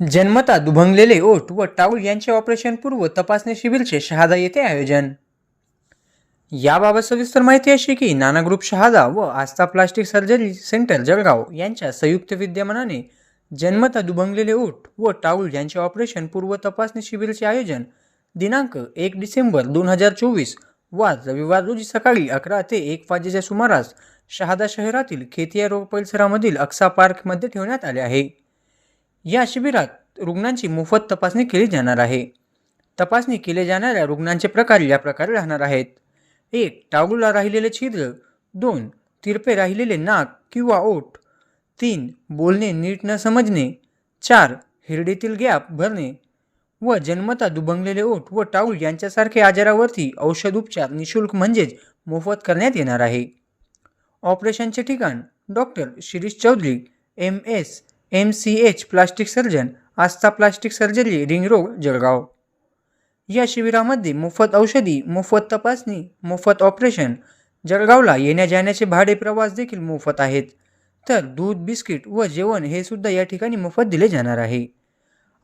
जन्मता दुभंगलेले ओठ व टाऊल यांचे ऑपरेशन पूर्व तपासणी शिबिरचे शहादा येथे आयोजन. याबाबत सविस्तर माहिती अशी की नाना ग्रुप शहादा व Aastha plastic surgery centre Jalgaon यांच्या संयुक्त विद्यमानाने जन्मता दुभंगलेले ओठ व टाऊल यांचे ऑपरेशन पूर्व तपासणी शिबिरचे आयोजन दिनांक एक डिसेंबर दोन हजार चोवीस वाज रविवार रोजी सकाळी अकरा ते एक वाजेच्या सुमारास शहादा शहरातील खेतिया रोग परिसरामधील अक्सा पार्कमध्ये ठेवण्यात आले आहे. या शिबिरात रुग्णांची मोफत तपासणी केली जाणार आहे. तपासणी केल्या जाणाऱ्या रुग्णांचे प्रकार या प्रकारे राहणार आहेत. एक टाळूला राहिलेले छिद्र. दोन तिरपे राहिलेले नाक किंवा ओठ. तीन बोलणे नीट न समजणे. चार हिरडीतील गॅप भरणे. व जन्मता दुभंगलेले ओठ व टाऊल यांच्यासारख्या आजारावरती औषध उपचार निशुल्क म्हणजेच मोफत करण्यात येणार आहे. ऑपरेशनचे ठिकाण doctor Shirish Chaudhari M S M C H plastic surgeon Aastha plastic surgery ring road Jalgaon. या शिबिरामध्ये मोफत औषधी मोफत तपासणी मोफत ऑपरेशन जळगावला येण्या जाण्याचे भाडे प्रवास देखील मोफत आहेत. तर दूध बिस्किट व जेवण हे सुद्धा या ठिकाणी मोफत दिले जाणार आहे.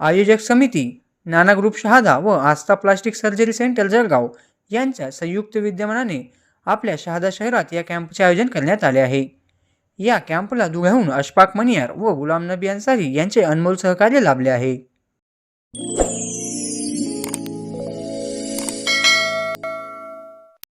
आयोजक समिती नाना ग्रुप शहादा व Aastha plastic surgery centre Jalgaon यांच्या संयुक्त विद्यमानाने आपल्या शहादा शहरात या कॅम्पचे आयोजन करण्यात आले आहे. या कॅम्पला धुळ्याहून अशफाक मनियार व गुलाम नबी अन्सारी यांचे अनमोल सहकार्य लाभले आहे.